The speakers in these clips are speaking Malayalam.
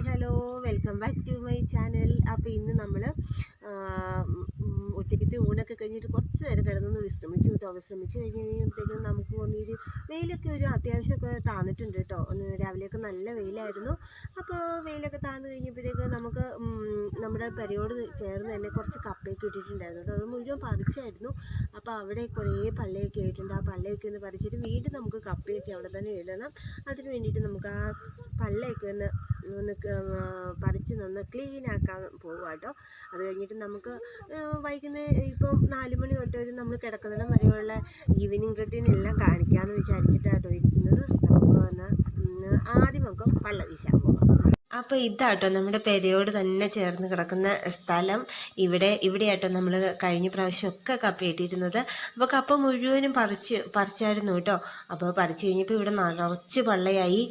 Hi hello welcome back to my channel. അപ്പോൾ ഇന്ന് നമ്മൾ ഉച്ചയ്ക്കത്തെ ഊണൊക്കെ കഴിഞ്ഞിട്ട് കുറച്ച് നേരം കിടന്നൊന്ന് വിശ്രമിച്ചു കേട്ടോ. വിശ്രമിച്ച് കഴിഞ്ഞ് കഴിയുമ്പോഴത്തേക്കും നമുക്ക് ഒന്നിരി വെയിലൊക്കെ ഒരു അത്യാവശ്യമൊക്കെ താന്നിട്ടുണ്ട് കേട്ടോ. ഒന്ന് രാവിലെയൊക്കെ നല്ല വെയിലായിരുന്നു. അപ്പോൾ വെയിലൊക്കെ താന്ന് കഴിഞ്ഞപ്പോഴത്തേക്കും നമുക്ക് നമ്മുടെ പരിയോട് ചേർന്ന് തന്നെ കുറച്ച് കപ്പയൊക്കെ ഇട്ടിട്ടുണ്ടായിരുന്നു കേട്ടോ. അത് മുഴുവൻ പറിച്ചായിരുന്നു. അപ്പോൾ അവിടെ കുറേ പള്ളയൊക്കെ ആയിട്ടുണ്ട്. ആ പള്ളയൊക്കെ ഒന്ന് പറിച്ചിട്ട് വീണ്ടും നമുക്ക് കപ്പയൊക്കെ അവിടെ തന്നെ ഇടണം. അതിന് വേണ്ടിയിട്ട് നമുക്ക് ആ പള്ളയൊക്കെ ഒന്ന് ഒന്ന് പറിച്ച് ക്ലീൻ ആക്കാൻ പോവുക കേട്ടോ അത് കഴിഞ്ഞിട്ട് നമുക്ക് വൈകുന്നേരം ഇപ്പം നാല് മണി തൊട്ട് ഒരു നമ്മൾ കിടക്കുന്നിടം വരെയുള്ള ഈവനിങ് റൊട്ടീനെല്ലാം കാണിക്കാമെന്ന് വിചാരിച്ചിട്ടാട്ടോ ഇരിക്കുന്നത്. നമുക്ക് വന്ന് ആദ്യം നമുക്ക് പള്ള വീശാൻ അപ്പോൾ ഇതാട്ടോ നമ്മുടെ പെരയോട് തന്നെ ചേർന്ന് കിടക്കുന്ന സ്ഥലം. ഇവിടെ ഇവിടെയാട്ടോ നമ്മൾ കഴിഞ്ഞ പ്രാവശ്യമൊക്കെ കപ്പ ഇട്ടിരുന്നത്. അപ്പോൾ കപ്പ മുഴുവനും പറിച്ച് പറിച്ചായിരുന്നു കേട്ടോ അപ്പോൾ പറിച്ചു കഴിഞ്ഞപ്പോൾ ഇവിടെ നിറച്ച് പള്ളയായി.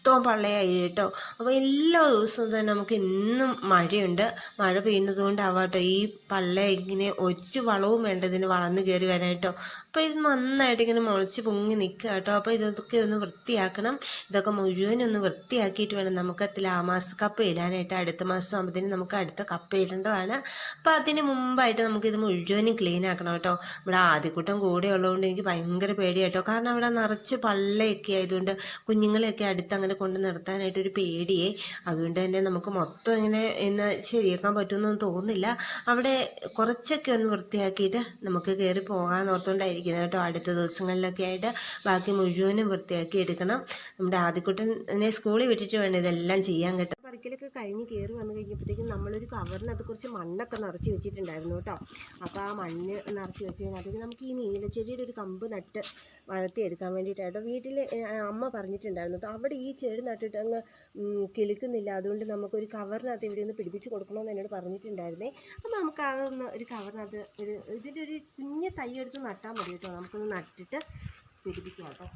മൊത്തം പള്ളയായി കേട്ടോ. അപ്പോൾ എല്ലാ ദിവസവും തന്നെ നമുക്ക് എന്നും മഴയുണ്ട്. മഴ പെയ്യുന്നത് കൊണ്ടാവാട്ടോ ഈ പള്ള ഇങ്ങനെ ഒരു വളവും വേണ്ട ഇതിന് വളർന്ന് കയറി വരാട്ടോ അപ്പോൾ ഇത് നന്നായിട്ട് ഇങ്ങനെ മുളച്ച് പൊങ്ങി നിൽക്കുക കേട്ടോ. അപ്പോൾ ഇതൊക്കെ ഒന്ന് വൃത്തിയാക്കണം. ഇതൊക്കെ മുഴുവനൊന്ന് വൃത്തിയാക്കിയിട്ട് വേണം നമുക്ക് തിലാമാസ കപ്പ് ഇടാനായിട്ട്. അടുത്ത മാസം ആകുമ്പോഴത്തേനും നമുക്ക് അടുത്ത കപ്പ് ഇടേണ്ടതാണ്. അപ്പോൾ അതിന് മുമ്പായിട്ട് ഇത് മുഴുവനും ക്ലീൻ ആക്കണം കേട്ടോ. ഇവിടെ ആദ്യക്കൂട്ടം കൂടെ ഉള്ളതുകൊണ്ട് എനിക്ക് ഭയങ്കര പേടിയാട്ടോ കാരണം അവിടെ നിറച്ച് പള്ളയൊക്കെ ആയതുകൊണ്ട് കുഞ്ഞുങ്ങളെയൊക്കെ അടുത്ത് അങ്ങനെ കൊണ്ട് നിർത്താനായിട്ട് ഒരു പേടിയേ. അതുകൊണ്ട് തന്നെ നമുക്ക് മൊത്തം ഇങ്ങനെ ഇന്ന് ശരിയാക്കാൻ പറ്റുമെന്നൊന്നും തോന്നുന്നില്ല. അവിടെ കുറച്ചൊക്കെ ഒന്ന് വൃത്തിയാക്കിയിട്ട് നമുക്ക് കയറി പോകാൻ ഓർത്തുകൊണ്ടായിരിക്കുന്നത് കേട്ടോ. അടുത്ത ദിവസങ്ങളിലൊക്കെ ആയിട്ട് ബാക്കി മുഴുവനും വൃത്തിയാക്കി എടുക്കണം. നമ്മുടെ ആദ്യക്കുട്ടനെ സ്കൂളിൽ വിട്ടിട്ട് വേണം ഇതെല്ലാം ചെയ്യാൻ കേട്ടോ. പറിക്കലൊക്കെ കഴിഞ്ഞ് കയറി വന്നു കഴിഞ്ഞപ്പോഴത്തേക്കും നമ്മളൊരു കവറിനകത്ത് കുറച്ച് മണ്ണൊക്കെ നിറച്ച് വെച്ചിട്ടുണ്ടായിരുന്നു കേട്ടോ. അപ്പോൾ ആ മണ്ണ് നിറച്ച് വെച്ച് കഴിഞ്ഞാൽ നമുക്ക് ഈ നീലച്ചെടിയുടെ ഒരു കമ്പ് നട്ട് വളർത്തിയെടുക്കാൻ വേണ്ടിയിട്ടായിട്ടോ വീട്ടിൽ അമ്മ പറഞ്ഞിട്ടുണ്ടായിരുന്നു കേട്ടോ അവിടെ ഈ ചെടി നട്ടിട്ട് അങ്ങ് കിളിക്കുന്നില്ല. അതുകൊണ്ട് നമുക്കൊരു കവറിനകത്ത് ഇവിടെ ഒന്ന് പിടിപ്പിച്ച് കൊടുക്കണമെന്ന് എന്നോട് പറഞ്ഞിട്ടുണ്ടായിരുന്നേ. അപ്പോൾ നമുക്ക് അതൊന്ന് ഒരു കവറിനകത്ത് ഒരു ഇതിന്റെ ഒരു കുഞ്ഞ് തൈ എടുത്ത് നട്ടാൽ മതി കേട്ടോ. നമുക്കൊന്ന് നട്ടിട്ട് പിടിപ്പിക്കാം കേട്ടോ.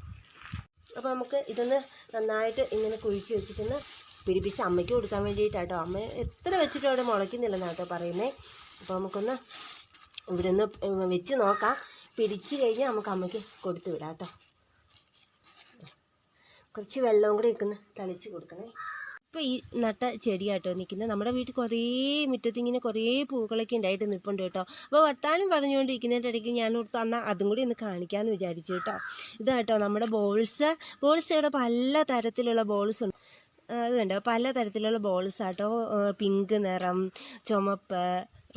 അപ്പോൾ നമുക്ക് ഇതൊന്ന് നന്നായിട്ട് ഇങ്ങനെ കുഴിച്ച് വെച്ചിട്ടൊന്ന് പിടിപ്പിച്ച് അമ്മയ്ക്ക് കൊടുക്കാൻ വേണ്ടിയിട്ടാട്ടോ. അമ്മ എത്ര വെച്ചിട്ടും അവിടെ മുളയ്ക്കുന്നില്ലെന്നാണ് കേട്ടോ പറയുന്നത് അപ്പോൾ നമുക്കൊന്ന് ഇവിടെ നിന്ന് വെച്ച് നോക്കാം. പിടിച്ച് കഴിഞ്ഞാൽ നമുക്ക് അമ്മയ്ക്ക് കൊടുത്തു വിടാം കേട്ടോ. കുറച്ച് വെള്ളവും കൂടി ഇരിക്കുന്ന തളിച്ച് കൊടുക്കണേ. ഇപ്പോൾ ഈ നട്ട ചെടിയാട്ടോ നിൽക്കുന്നത്. നമ്മുടെ വീട്ടിൽ കുറേ മുറ്റത്ത് ഇങ്ങനെ കുറേ പൂക്കളൊക്കെ ഉണ്ടായിട്ട് നിൽപ്പുണ്ട് കേട്ടോ. അപ്പോൾ വർത്താനം പറഞ്ഞുകൊണ്ടിരിക്കുന്നതിന്റെ ഇടയ്ക്ക് ഞാൻ ഓർത്ത് എന്നാൽ അതും കൂടി ഒന്ന് കാണിക്കാമെന്ന് വിചാരിച്ചു കേട്ടോ. ഇതാട്ടോ നമ്മുടെ ബോൾസ്. ബോൾസ് ഇവിടെ പല തരത്തിലുള്ള ബോൾസ് ഉണ്ട്. അത് കണ്ടോ? പല തരത്തിലുള്ള ബോൾസ് ആട്ടോ. പിങ്ക് നിറം ചുമപ്പ്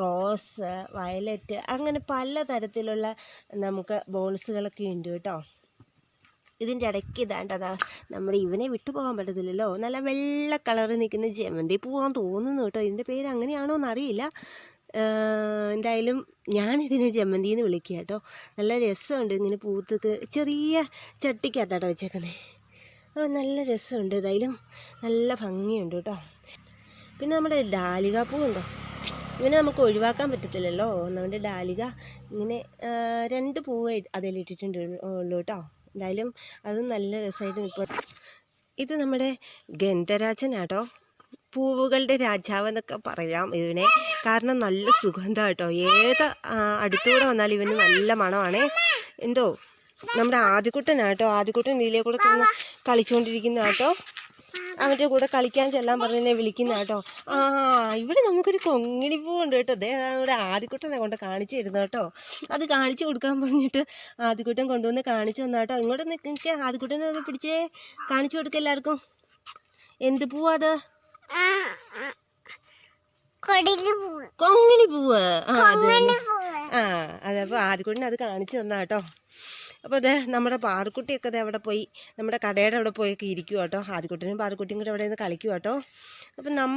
റോസ് വയലറ്റ് അങ്ങനെ പല തരത്തിലുള്ള നമുക്ക് ബോൾസുകളൊക്കെ ഉണ്ട് കേട്ടോ. ഇതിന്റെ ഇടയ്ക്ക് ഇതാണ്ടതാ നമ്മൾ ഇവനെ വിട്ടു പോകാൻ പറ്റത്തില്ലല്ലോ. നല്ല വെള്ള കളറിൽ നിൽക്കുന്ന ജമന്തി പൂവാൻ തോന്നുന്നു കേട്ടോ. ഇതിന്റെ പേര് അങ്ങനെയാണോ എന്നറിയില്ല. എന്തായാലും ഞാനിതിനെ ജമന്തി എന്ന് വിളിക്കുക കേട്ടോ. നല്ല രസമുണ്ട് ഇങ്ങനെ പൂത്തൊക്കെ ചെറിയ ചട്ടിക്കകത്താട്ടോ വെച്ചേക്കുന്നത് നല്ല രസമുണ്ട്. ഏതായാലും നല്ല ഭംഗിയുണ്ട് കേട്ടോ. പിന്നെ നമ്മുടെ ഡാലിക പൂവുണ്ടോ? ഇവനെ നമുക്ക് ഒഴിവാക്കാൻ പറ്റത്തില്ലല്ലോ. നമ്മുടെ ഡാലിക ഇങ്ങനെ രണ്ട് പൂവ് അതിലിട്ടിട്ടുണ്ട് ഉള്ളൂ കേട്ടോ. എന്തായാലും അത് നല്ല രസമായിട്ട് നിൽക്കും ഇത് നമ്മുടെ ഗന്ധരാജനാട്ടോ. പൂവുകളുടെ രാജാവ് എന്നൊക്കെ പറയാം ഇവനെ. കാരണം നല്ല സുഗന്ധം കേട്ടോ. ഏത് അടുത്തൂടെ വന്നാലും ഇവന് നല്ല മണമാണേ. എന്തോ? നമ്മുടെ ആദ്യക്കുട്ടനാട്ടോ ആദ്യക്കുട്ടൻ ഇതിലെ കൂടെ കിടന്ന് കളിച്ചുകൊണ്ടിരിക്കുന്ന കേട്ടോ അവന്റെ കൂടെ കളിക്കാൻ ചെല്ലാൻ പറഞ്ഞതിനെ വിളിക്കുന്ന കേട്ടോ ആ ഇവിടെ നമുക്കൊരു കൊങ്ങിണി പൂവുണ്ട് കേട്ടോ. അതേ നമ്മുടെ ആദ്യക്കുട്ടനെ കൊണ്ട് കാണിച്ചു തരുന്നു കേട്ടോ അത് കാണിച്ചു കൊടുക്കാൻ പറഞ്ഞിട്ട് ആദ്യക്കുട്ടൻ കൊണ്ടുവന്ന് കാണിച്ചു തന്ന കേട്ടോ ഇങ്ങോട്ട് നിൽക്കുക ആദ്യക്കുട്ടനെ ഒന്ന് പിടിച്ചേ. കാണിച്ചു കൊടുക്ക എല്ലാവർക്കും. എന്ത് പൂവാ അത്? കൊങ്ങിണി പൂവ്. ആ അതപ്പോ ആദ്യക്കുട്ടനെ അത് കാണിച്ചു തന്നാ കേട്ടോ അപ്പോൾ അതെ നമ്മുടെ പാറുക്കുട്ടിയൊക്കെ അതെ അവിടെ പോയി നമ്മുടെ കടയുടെ അവിടെ പോയൊക്കെ ഇരിക്കുക കേട്ടോ ആദ്യക്കുട്ടിനും പാറുക്കുട്ടിയും കൂടെ അവിടെ നിന്ന് കളിക്കുക കേട്ടോ അപ്പം നം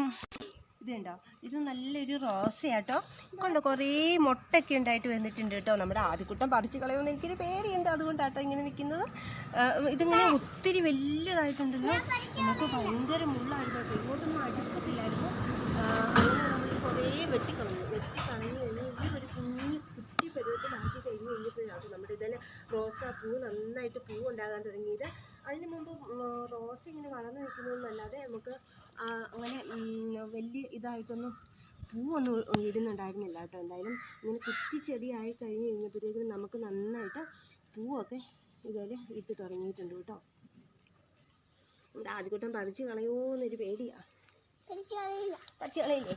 ഇതുണ്ടോ ഇത് നല്ലൊരു റോസയാട്ടോ കൊണ്ട്? കുറേ മുട്ടൊക്കെ ഉണ്ടായിട്ട് വന്നിട്ടുണ്ട് കേട്ടോ നമ്മുടെ ആദ്യക്കുട്ടം പറിച്ച് കളയുമെന്ന് എനിക്കൊരു പേടിയുണ്ട്. അതുകൊണ്ടാട്ടോ ഇങ്ങനെ നിൽക്കുന്നത് ഇതിങ്ങനെ ഒത്തിരി വലിയതായിട്ടുണ്ടല്ലോ നമുക്ക് ഭയങ്കര മുള്ളായിരുന്നു. കേട്ടോ ഇങ്ങോട്ടൊന്നും അടുക്കത്തില്ലായിരുന്നു. അങ്ങനെ നമ്മൾ കുറേ വെട്ടിക്കളഞ്ഞു കഴിഞ്ഞ് ഈ ഒരു കുഞ്ഞു കുട്ടി പരുവത്തിലാക്കി കഴിഞ്ഞ് കഴിഞ്ഞപ്പോഴാണ് നമ്മുടെ ഇതിൽ റോസാപ്പൂ നന്നായിട്ട് പൂ ഉണ്ടാകാൻ തുടങ്ങിയത്. അതിന് മുമ്പ് റോസ് ഇങ്ങനെ വളർന്നു നിൽക്കുന്നതെന്നല്ലാതെ നമുക്ക് അങ്ങനെ വലിയ ഇതായിട്ടൊന്നും പൂവൊന്നും ഇടുന്നുണ്ടായിരുന്നില്ല കേട്ടോ. എന്തായാലും ഇങ്ങനെ കുറ്റിച്ചെടിയായി കഴിഞ്ഞ് കഴിഞ്ഞപ്പോഴത്തേക്കും നമുക്ക് നന്നായിട്ട് പൂവൊക്കെ ഇതുപോലെ ഇട്ട് തുടങ്ങിയിട്ടുണ്ട് കേട്ടോ. നമ്മുടെ ആദ്യകൂട്ടം പറിച്ച് കളയുമോ എന്നൊരു പേടിയാണ് പച്ചക്കളിയില്ലേ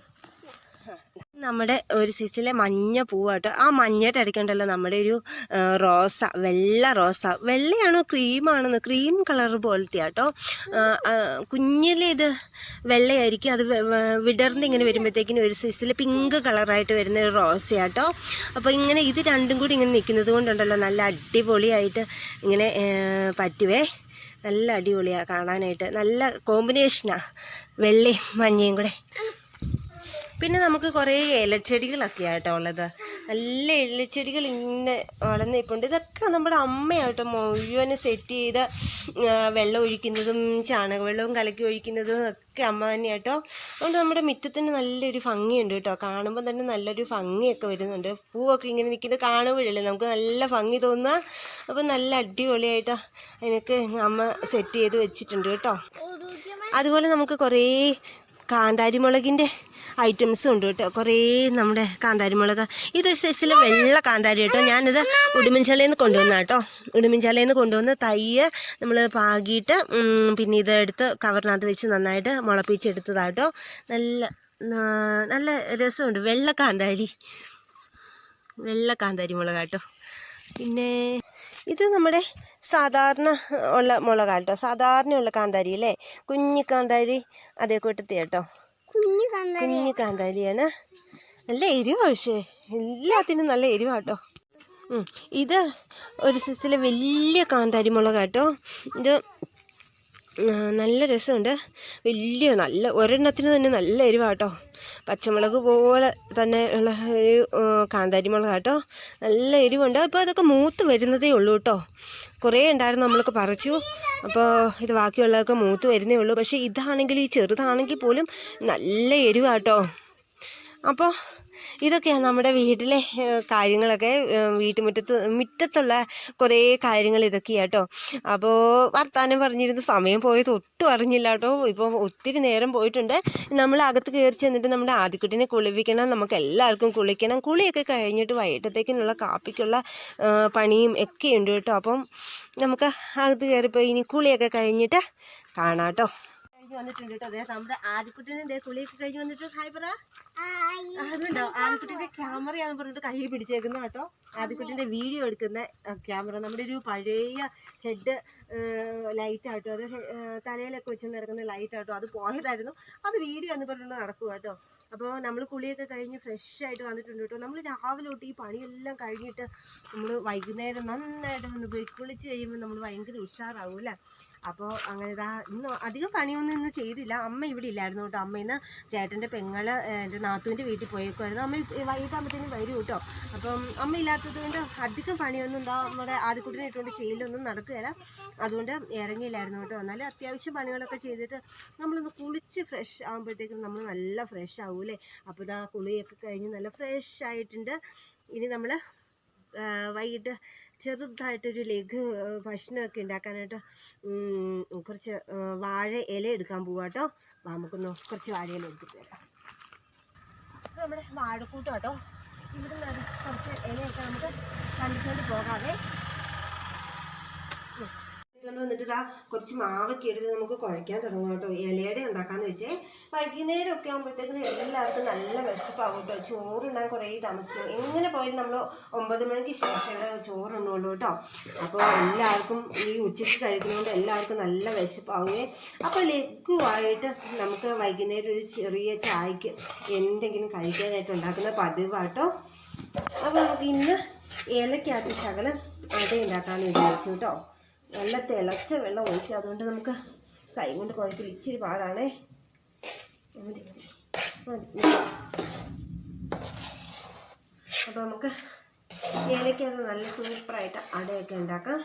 നമ്മുടെ ഒരു സീസണിലെ മഞ്ഞ പൂവാട്ടോ. ആ മഞ്ഞയുടെ ഇടയ്ക്കുണ്ടല്ലോ നമ്മുടെ ഒരു റോസ വെള്ള റോസ. വെള്ളയാണോ ക്രീമാണെന്ന് ക്രീം കളർ പോലത്തെ ആട്ടോ കുഞ്ഞിലെ ഇത് വെള്ളയായിരിക്കും. അത് വിടർന്ന് ഇങ്ങനെ വരുമ്പോഴത്തേക്കിനും ഒരു സൈസിൽ പിങ്ക് കളറായിട്ട് വരുന്ന ഒരു റോസയാട്ടോ. അപ്പോൾ ഇങ്ങനെ ഇത് രണ്ടും കൂടി ഇങ്ങനെ നിൽക്കുന്നത് കൊണ്ടുണ്ടല്ലോ. നല്ല അടിപൊളിയായിട്ട് ഇങ്ങനെ പറ്റുവേ. നല്ല അടിപൊളിയാണ് കാണാനായിട്ട്. നല്ല കോമ്പിനേഷനാണ് വെള്ളയും മഞ്ഞയും കൂടെ. പിന്നെ നമുക്ക് കുറേ ഇലച്ചെടികളൊക്കെ ആയിട്ടോ ഉള്ളത്. നല്ല ഇലച്ചെടികൾ ഇങ്ങനെ വളർന്ന് ഇപ്പുണ്ട് ഇതൊക്കെ നമ്മുടെ അമ്മയാട്ടോ മുഴുവനും സെറ്റ് ചെയ്ത് വെള്ളം ഒഴിക്കുന്നതും ചാണകവെള്ളവും കലക്കി ഒഴിക്കുന്നതും ഒക്കെ അമ്മ തന്നെയാട്ടോ അതുകൊണ്ട് നമ്മുടെ മുറ്റത്തിന് നല്ലൊരു ഭംഗിയുണ്ട് കേട്ടോ. കാണുമ്പോൾ തന്നെ നല്ലൊരു ഭംഗിയൊക്കെ വരുന്നുണ്ട്. പൂവൊക്കെ ഇങ്ങനെ നിൽക്കുന്നത് കാണുമ്പോഴല്ലേ നമുക്ക് നല്ല ഭംഗി തോന്നുക. അപ്പം നല്ല അടിപൊളിയായിട്ടോ അതിനൊക്കെ അമ്മ സെറ്റ് ചെയ്ത് വെച്ചിട്ടുണ്ട് കേട്ടോ. അതുപോലെ നമുക്ക് കുറേ കാന്താരിമുളകിന്റെ ഐറ്റംസും ഉണ്ട് കേട്ടോ. കുറേ നമ്മുടെ കാന്താരിമുളക്. ഇത് സൈസിലെ വെള്ള കാന്താരി കേട്ടോ. ഞാനിത് ഉടുമ്പൻചാലയിൽ നിന്ന് കൊണ്ടുവന്ന കേട്ടോ. ഉടുമ്പൻചാലയിൽ നിന്ന് കൊണ്ടുവന്ന് തയ്യ് നമ്മൾ പാകിയിട്ട് പിന്നെ ഇത് ഇതെടുത്ത് കവറിനകത്ത് വെച്ച് നന്നായിട്ട് മുളപ്പിച്ചെടുത്തതാട്ടോ നല്ല നല്ല രസമുണ്ട്. വെള്ള കാന്താരി. വെള്ള കാന്താരി മുളക് കേട്ടോ. പിന്നെ ഇത് നമ്മുടെ സാധാരണ ഉള്ള മുളകാട്ടോ സാധാരണയുള്ള കാന്താരി അല്ലേ? കുഞ്ഞു കാന്താരി അതേ കൂട്ടത്തി കേട്ടോ. കുഞ്ഞു കാന്താരിയാണ്. നല്ല എരിവ പക്ഷേ. എല്ലാത്തിനും നല്ല എരിവാട്ടോ കേട്ടോ. ഇത് ഒരു സിസിലെ വലിയ കാന്താരി മുളക് കേട്ടോ. ഇത് നല്ല രസമുണ്ട്. വലിയ നല്ല ഒരെണ്ണത്തിന് തന്നെ നല്ല എരിവാട്ടോ പച്ചമുളക് പോലെ തന്നെ ഉള്ള ഒരു കാന്താരി മുളക് കേട്ടോ നല്ല എരിവുണ്ട്. അപ്പോൾ അതൊക്കെ മൂത്ത് വരുന്നതേ ഉള്ളൂ കേട്ടോ കുറേ ഉണ്ടായിരുന്നു നമ്മളൊക്കെ പറിച്ചു. അപ്പോൾ ഇത് ബാക്കിയുള്ളതൊക്കെ മൂത്ത് വരുന്നേ ഉള്ളൂ. പക്ഷേ ഇതാണെങ്കിൽ ഈ ചെറുതാണെങ്കിൽ പോലും നല്ല എരിവാട്ടോ അപ്പോൾ ഇതൊക്കെയാണ് നമ്മുടെ വീട്ടിലെ കാര്യങ്ങളൊക്കെ വീട്ടുമുറ്റത്ത് മുറ്റത്തുള്ള കുറേ കാര്യങ്ങൾ ഇതൊക്കെയാണ് കേട്ടോ അപ്പോൾ വർത്താനം പറഞ്ഞിരുന്ന സമയം പോയത് ഒട്ടും അറിഞ്ഞില്ല കേട്ടോ ഇപ്പോൾ ഒത്തിരി നേരം പോയിട്ടുണ്ട്. നമ്മൾ അകത്ത് കയറി ചെന്നിട്ട് നമ്മുടെ ആദ്യക്കുട്ടിനെ കുളിപ്പിക്കണം നമുക്ക് എല്ലാവർക്കും കുളിക്കണം. കുളിയൊക്കെ കഴിഞ്ഞിട്ട് വൈകിട്ടത്തേക്കിനുള്ള കാപ്പിക്കുള്ള പണിയും ഒക്കെ ഉണ്ട് കേട്ടോ. അപ്പം നമുക്ക് അകത്ത് കയറിപ്പോയി ഇനി കുളിയൊക്കെ കഴിഞ്ഞിട്ട് കാണാം കേട്ടോ കഴിഞ്ഞ് വന്നിട്ടുണ്ട് കേട്ടോ. അതെ നമ്മുടെ ആദ്യക്കുട്ടിനെ ദേ കുളിയൊക്കെ കഴിഞ്ഞ് വന്നിട്ട് ഹായ് പറ. അതുണ്ടോ ആദ്യക്കുട്ടിന്റെ ക്യാമറയാന്ന് പറഞ്ഞിട്ട് കൈ പിടിച്ചേക്കുന്ന കേട്ടോ. ആദ്യക്കുട്ടിന്റെ വീഡിയോ എടുക്കുന്ന ക്യാമറ. നമ്മുടെ ഒരു പഴയ ഹെഡ് ലൈറ്റ് ആട്ടോ. അത് തലയിലൊക്കെ വെച്ച് നടക്കുന്ന ലൈറ്റ് ആട്ടോ. അത് പോയതായിരുന്നു. അത് വീഡിയോ എന്ന് പറഞ്ഞിട്ട് നടക്കുക കേട്ടോ. അപ്പോൾ നമ്മൾ കുളിയൊക്കെ കഴിഞ്ഞ് ഫ്രഷ് ആയിട്ട് വന്നിട്ടുണ്ട് കേട്ടോ. നമ്മൾ രാവിലെ തൊട്ട് ഈ പണിയെല്ലാം കഴിഞ്ഞിട്ട് നമ്മൾ വൈകുന്നേരം നന്നായിട്ട് ഒന്ന് പോയി കുളിച്ച് കഴിയുമ്പോൾ നമ്മൾ ഭയങ്കര ഉഷാറാവും അല്ലേ? അപ്പോൾ അങ്ങനെ ഇതാ ഇന്ന് അധികം പണിയൊന്നും ഇന്ന് ചെയ്തില്ല. അമ്മ ഇവിടെ ഇല്ലായിരുന്നു കേട്ടോ. അമ്മ ഇന്ന് ചേട്ടന്റെ പെങ്ങൾ ഏഹ്, എന്റെ നാത്തുവിന്റെ വീട്ടിൽ പോയേക്കുമായിരുന്നു അമ്മ വൈകിട്ടാകുമ്പോഴത്തേനും വരും കേട്ടോ. അപ്പം അമ്മ ഇല്ലാത്തത് കൊണ്ട് അധികം പണിയൊന്നും എന്താ നമ്മുടെ ആദ്യക്കുട്ടിനെ ഇട്ടുകൊണ്ട് ചെയ്യലൊന്നും നടക്കുകയില്ല. അതുകൊണ്ട് ഇറങ്ങിയില്ലായിരുന്നു കേട്ടോ. എന്നാലും അത്യാവശ്യം പണികളൊക്കെ ചെയ്തിട്ട് നമ്മളൊന്ന് കുളിച്ച് ഫ്രഷ് ആകുമ്പോഴത്തേക്കും നമ്മൾ നല്ല ഫ്രഷ് ആവൂലേ അപ്പോൾ ഇതാ കുളിയൊക്കെ കഴിഞ്ഞ് നല്ല ഫ്രഷ് ആയിട്ടുണ്ട്. ഇനി നമ്മൾ വൈകിട്ട് ചെറുതായിട്ടൊരു ലഘു ഭക്ഷണമൊക്കെ ഉണ്ടാക്കാനായിട്ട് കുറച്ച് വാഴ ഇല എടുക്കാൻ പോവാ കേട്ടോ നമുക്കൊന്ന് കുറച്ച് വാഴ ഇല എടുത്തിട്ട് തരാം നമ്മുടെ വാഴക്കൂട്ടം കേട്ടോ ഇവിടുന്ന് കുറച്ച് ഇലയൊക്കെ നമുക്ക് കണ്ടിച്ചുകൊണ്ട് പോകാവേ. വന്നിട്ട് ഇതാ കുറച്ച് മാവൊക്കെ എടുത്ത് നമുക്ക് കുഴയ്ക്കാൻ തുടങ്ങും കേട്ടോ. ഇലയുടെ ഉണ്ടാക്കാന്ന് വെച്ചേ. വൈകുന്നേരം ഒക്കെ ആകുമ്പോഴത്തേക്കും എല്ലാവർക്കും നല്ല വിശപ്പാകും കേട്ടോ. ചോറുണ്ടാൻ കുറേ താമസിക്കും. എങ്ങനെ പോയാലും നമ്മൾ ഒമ്പത് മണിക്ക് ശേഷമേ ചോറുണ്ണുള്ളൂ കേട്ടോ. അപ്പോൾ എല്ലാവർക്കും ഈ ഉച്ചയ്ക്ക് കഴിക്കുന്നതുകൊണ്ട് എല്ലാവർക്കും നല്ല വിശപ്പാവുകയെ അപ്പോൾ ലഘുവായിട്ട് നമുക്ക് വൈകുന്നേരം ഒരു ചെറിയ ചായക്ക് എന്തെങ്കിലും കഴിക്കാനായിട്ട് ഉണ്ടാക്കുന്ന പതിവാട്ടോ. അപ്പോൾ നമുക്ക് ഇന്ന് ഏലക്കകത്ത് ശകലം അതേ ഉണ്ടാക്കാമെന്ന് വിചാരിച്ചു കേട്ടോ. നല്ല തിളച്ച വെള്ളം ഒഴിച്ച് അതുകൊണ്ട് നമുക്ക് കൈ കൊണ്ട് കുഴക്കിൽ ഇച്ചിരി പാടാണേ. മതി. അപ്പോൾ നമുക്ക് ഏലക്കത് നല്ല സൂപ്പറായിട്ട് അടയൊക്കെ ഉണ്ടാക്കാം.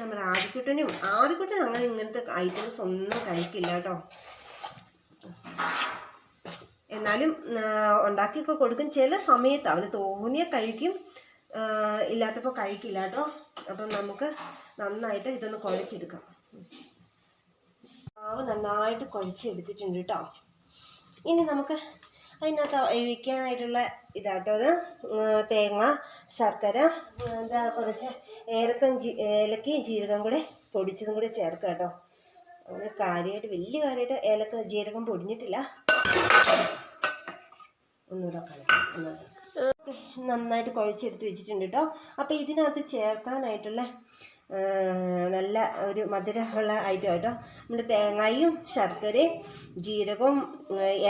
നമ്മുടെ ആദ്യക്കുട്ടനും ആദിക്കുട്ടൻ അങ്ങനെ ഇങ്ങനത്തെ ഐറ്റംസ് ഒന്നും കഴിക്കില്ല കേട്ടോ. എന്നാലും ഉണ്ടാക്കിയൊക്കെ കൊടുക്കും. ചില സമയത്ത് അവന് തോന്നിയ കഴിക്കും. ഇല്ലാത്തപ്പോൾ കഴിക്കില്ല കേട്ടോ. അപ്പം നമുക്ക് നന്നായിട്ട് ഇതൊന്ന് കുഴച്ചെടുക്കാം. മാവ് നന്നായിട്ട് കുഴച്ചെടുത്തിട്ടുണ്ട് കേട്ടോ. ഇനി നമുക്ക് അതിനകത്ത് ഒഴിക്കാനായിട്ടുള്ള ഇതാട്ടോ അത്. തേങ്ങ ശർക്കര എന്താ കുറച്ച് ഏലക്കം ജീ ഏലക്കയും ജീരകം കൂടെ പൊടിച്ചതും കൂടെ ചേർക്കാം കേട്ടോ. അങ്ങനെ കാര്യമായിട്ട് വലിയ കാര്യമായിട്ട് ഏലക്ക ജീരകം പൊടിഞ്ഞിട്ടില്ല. ഒന്നുകൂടെ കളയാം. ഒന്നുകൂടെ നന്നായിട്ട് കുഴച്ചെടുത്ത് വെച്ചിട്ടുണ്ട് കേട്ടോ അപ്പോൾ ഇതിനകത്ത് ചേർക്കാനായിട്ടുള്ള നല്ല ഒരു മധുരമുള്ള ഐറ്റം കേട്ടോ നമ്മുടെ തേങ്ങയും ശർക്കരയും ജീരകവും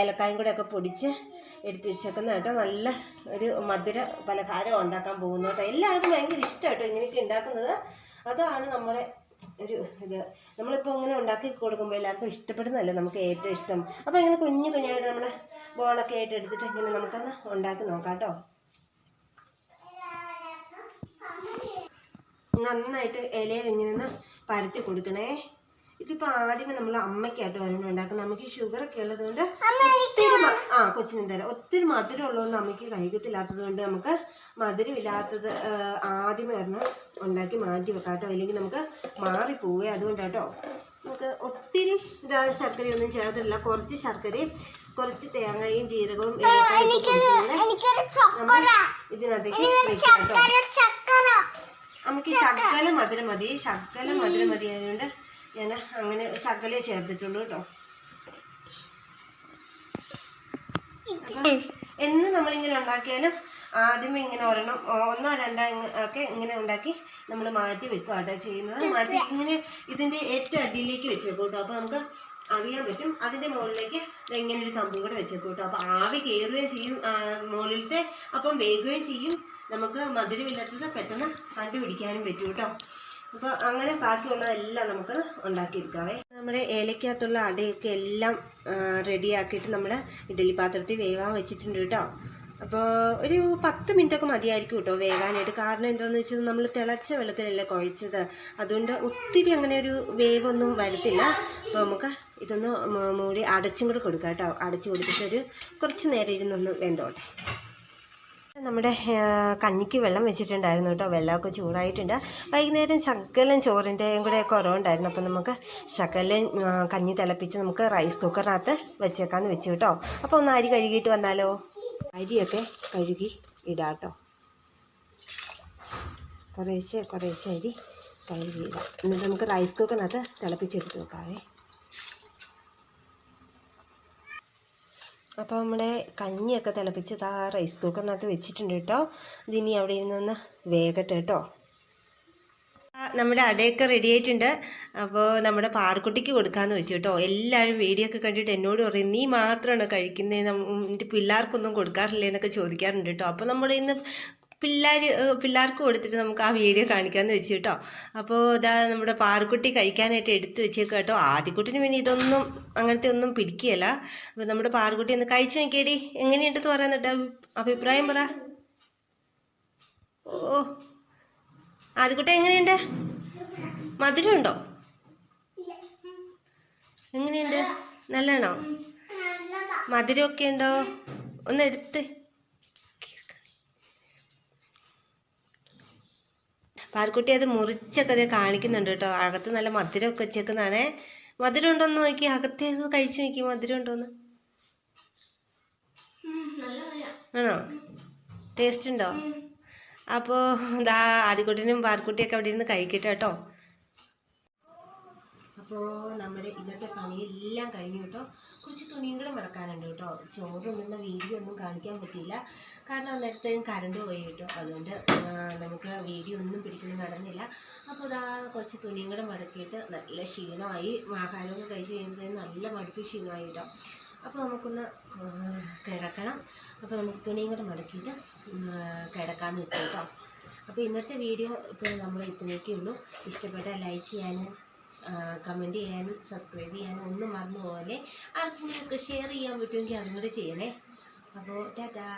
ഏലക്കായും കൂടെ ഒക്കെ പൊടിച്ച് എടുത്ത് വെച്ചേക്കുന്ന കേട്ടോ നല്ല ഒരു മധുര പലഹാരം ഉണ്ടാക്കാൻ പോകുന്നു കേട്ടോ എല്ലാവർക്കും ഭയങ്കര ഇഷ്ടം കേട്ടോ ഇങ്ങനെയൊക്കെ ഉണ്ടാക്കുന്നത്. അതാണ് നമ്മുടെ ഒരു ഇത്. നമ്മളിപ്പോൾ ഇങ്ങനെ ഉണ്ടാക്കി കൊടുക്കുമ്പോൾ എല്ലാവർക്കും ഇഷ്ടപ്പെടുന്നതല്ലേ നമുക്ക് ഏറ്റവും ഇഷ്ടം. അപ്പോൾ ഇങ്ങനെ കുഞ്ഞു കുഞ്ഞായിട്ട് നമ്മൾ ബോളൊക്കെ ആയിട്ട് എടുത്തിട്ട് ഇങ്ങനെ നമുക്കൊന്ന് ഉണ്ടാക്കി നോക്കാം കേട്ടോ നന്നായിട്ട് ഇലയിൽ ഇങ്ങനെ ഒന്ന് പരത്തി കൊടുക്കണേ. ഇതിപ്പോൾ ആദ്യമേ നമ്മൾ അമ്മയ്ക്കായിട്ട് ഒരെണ്ണം ഉണ്ടാക്കുന്നത് നമുക്ക് ഷുഗർ ഒക്കെ ഉള്ളതുകൊണ്ട് ഒത്തിരി ആ കൊച്ചിനും തരാം. ഒത്തിരി മധുരം ഉള്ളതൊന്നും അമ്മയ്ക്ക് കഴിക്കത്തില്ലാത്തത് കൊണ്ട് നമുക്ക് മധുരമില്ലാത്തത് ആദ്യമേ ഒരെണ്ണം ഉണ്ടാക്കി മാറ്റി വെക്കാട്ടോ കേട്ടോ. അല്ലെങ്കിൽ നമുക്ക് മാറിപ്പോവേ അതുകൊണ്ടാട്ടോ. നമുക്ക് ഒത്തിരി ഇതാ ശർക്കരയൊന്നും ചേർത്തില്ല കുറച്ച് ശർക്കരയും കുറച്ച് തേങ്ങയും ജീരകവും ഇതിനകത്തേക്ക് വെക്കാം കേട്ടോ. നമുക്ക് ശകല മധുരം മതി ശകല മധുരം മതി ആയതുകൊണ്ട് ഞാൻ അങ്ങനെ ശകലേ ചേർത്തിട്ടുള്ളൂ കേട്ടോ. എന്ന് നമ്മളിങ്ങനെ ഉണ്ടാക്കിയാലും ആദ്യമേ ഇങ്ങനെ ഒരെണ്ണം ഒന്നോ രണ്ടോ ഒക്കെ ഇങ്ങനെ ഉണ്ടാക്കി നമ്മൾ മാറ്റി വെക്കുക കേട്ടോ ചെയ്യുന്നത്. മാറ്റി ഇങ്ങനെ ഇതിന്റെ ഏറ്റവും അടിയിലേക്ക് വെച്ചേക്കും കേട്ടോ. അപ്പോൾ നമുക്ക് അറിയാൻ പറ്റും അതിന്റെ മുകളിലേക്ക് ഇങ്ങനെ ഒരു കമ്പും കൂടെ വെച്ചേക്കും കേട്ടോ. അപ്പോൾ ആവി കയറുകയും ചെയ്യും മുകളിലത്തെ അപ്പം വേകുകയും ചെയ്യും. നമുക്ക് മധുരമില്ലാത്തത് പെട്ടെന്ന് കണ്ടുപിടിക്കാനും പറ്റും കേട്ടോ. അപ്പോൾ അങ്ങനെ ബാക്കിയുള്ളതെല്ലാം നമുക്ക് ഉണ്ടാക്കിയെടുക്കാവേ. നമ്മുടെ ഏലയ്ക്കകത്തുള്ള അടയൊക്കെ എല്ലാം റെഡിയാക്കിയിട്ട് നമ്മൾ ഇഡ്ഡലി പാത്രത്തിൽ വേവാൻ വെച്ചിട്ടുണ്ട് കേട്ടോ. അപ്പോൾ ഒരു പത്ത് മിനിറ്റൊക്കെ മതിയായിരിക്കും കേട്ടോ വേവാനായിട്ട്. കാരണം എന്താണെന്ന് വെച്ചാൽ നമ്മൾ തിളച്ച വെള്ളത്തിലല്ലേ കുഴച്ചത്. അതുകൊണ്ട് ഒത്തിരി അങ്ങനെ ഒരു വേവൊന്നും വരത്തില്ല. അപ്പോൾ നമുക്ക് ഇതൊന്ന് മൂടി അടച്ചും കൂടെ കൊടുക്കാം കേട്ടോ. അടച്ചു കൊടുത്തിട്ട് ഒരു കുറച്ച് നേരം ഇരുന്നൊന്ന് വെന്തോട്ടെ. നമ്മുടെ കഞ്ഞിക്ക് വെള്ളം വെച്ചിട്ടുണ്ടായിരുന്നു കേട്ടോ. വെള്ളമൊക്കെ ചൂടായിട്ടുണ്ട്. വൈകുന്നേരം ശകലം ചോറിന്റെയും കൂടെ കുറവുണ്ടായിരുന്നു അപ്പോൾ നമുക്ക് ശകലം കഞ്ഞി തിളപ്പിച്ച് നമുക്ക് റൈസ് കുക്കറിനകത്ത് വെച്ചേക്കാമെന്ന് വെച്ചു കേട്ടോ. അപ്പോൾ ഒന്ന് അരി കഴുകിയിട്ട് വന്നാലോ? അരിയൊക്കെ കഴുകി ഇടാം കേട്ടോ. കുറേശ്ശെ കുറേശ്ശെ അരി കഴുകി ഇടാം. എന്നിട്ട് നമുക്ക് റൈസ് കുക്കറിനകത്ത് തിളപ്പിച്ചെടുത്ത് വെക്കാവേ. അപ്പോൾ നമ്മുടെ കഞ്ഞിയൊക്കെ തിളപ്പിച്ച് ആ റൈസ് കുക്കറിനകത്ത് വെച്ചിട്ടുണ്ട് കേട്ടോ ഇതിനി അവിടെ ഇരുന്നൊന്ന് വേഗട്ടെ കേട്ടോ നമ്മുടെ അടയൊക്കെ റെഡി ആയിട്ടുണ്ട്. അപ്പോൾ നമ്മുടെ പാറക്കുട്ടിക്ക് കൊടുക്കാമെന്ന് വെച്ചു കേട്ടോ എല്ലാവരും വീഡിയോ ഒക്കെ കണ്ടിട്ട് എന്നോട് പറയും നീ മാത്രമാണോ കഴിക്കുന്നത് എന്റെ പിള്ളേർക്കൊന്നും കൊടുക്കാറില്ലേ? എന്നൊക്കെ ചോദിക്കാറുണ്ട് കേട്ടോ അപ്പോൾ നമ്മൾ ഇന്ന് പിള്ളേർ പിള്ളേർക്ക് കൊടുത്തിട്ട് നമുക്ക് ആ വീഡിയോ കാണിക്കാമെന്ന് വെച്ചു കേട്ടോ. അപ്പോൾ ഇതാ നമ്മുടെ പാറക്കുട്ടി കഴിക്കാനായിട്ട് എടുത്ത് വെച്ചേക്കാം കേട്ടോ. ആദ്യക്കുട്ടിന് പിന്നെ ഇതൊന്നും അങ്ങനത്തെ ഒന്നും പിടിക്കുകയല്ല. അപ്പോൾ നമ്മുടെ പാറക്കുട്ടി ഒന്ന് കഴിച്ചു നോക്കിയേടി. എങ്ങനെയുണ്ടെന്ന് പറയുന്നുണ്ട് അഭിപ്രായം പറ. ഓ ആദ്യക്കുട്ടി എങ്ങനെയുണ്ട്? മധുരമുണ്ടോ? എങ്ങനെയുണ്ട്? നല്ലതാണോ? മധുരമൊക്കെ ഉണ്ടോ? ഒന്ന് എടുത്ത്. പാൽക്കുട്ടി അത് മുറിച്ചൊക്കെ അത് കാണിക്കുന്നുണ്ട് കേട്ടോ. അകത്ത് നല്ല മധുരമൊക്കെ വെച്ചേക്കുന്നതാണേ. മധുരം ഉണ്ടോന്ന് നോക്കി അകത്തേത് കഴിച്ചു നോക്കി. മധുരം. ഉണ്ടോന്ന് ആണോ? ടേസ്റ്റ് ഉണ്ടോ? അപ്പോൾ ദാ ആദ്യക്കുട്ടിനും പാൽക്കുട്ടിയൊക്കെ അവിടെ ഇരുന്ന് കഴിക്കട്ടെ കേട്ടോ. അപ്പോൾ നമ്മുടെ ഇന്നത്തെ പണിയെല്ലാം കഴിഞ്ഞു കേട്ടോ. കുറച്ച് തുണിയും കൂടെ മടക്കാനുണ്ട് കേട്ടോ. ചോറുണ്ടെന്ന വീഡിയോ ഒന്നും കാണിക്കാൻ പറ്റിയില്ല. കാരണം അന്നേരത്തേക്കും കറണ്ട് പോയി കേട്ടോ. അതുകൊണ്ട് നമുക്ക് വീഡിയോ ഒന്നും പിടിക്കുന്നു നടന്നില്ല. അപ്പോൾ ഇതാ കുറച്ച് തുണിയും കൂടെ മടക്കിയിട്ട് നല്ല ക്ഷീണമായി. ആഹാരമൊക്കെ കഴിച്ച് കഴിയുമ്പോഴത്തേക്കും നല്ല മടുപ്പ് ക്ഷീണമായി കേട്ടോ. അപ്പോൾ നമുക്കൊന്ന് കിടക്കണം. അപ്പോൾ നമുക്ക് തുണിയും കൂടെ മടക്കിയിട്ട് കിടക്കാമെന്ന് വെച്ചു കേട്ടോ. അപ്പോൾ ഇന്നത്തെ വീഡിയോ ഇപ്പോൾ നമ്മൾ ഇത്രയൊക്കെ ഉള്ളൂ. ഇഷ്ടപ്പെട്ടാൽ ലൈക്ക് ചെയ്യാനും കമന്റ് ചെയ്യാനും സബ്സ്ക്രൈബ് ചെയ്യാനും ഒന്നും മറന്നു പോലെ ആർക്കെങ്കിലുമൊക്കെ ഷെയർ ചെയ്യാൻ പറ്റുമെങ്കിൽ അതും കൂടെ ചെയ്യണേ. അപ്പോൾ ടാറ്റാ.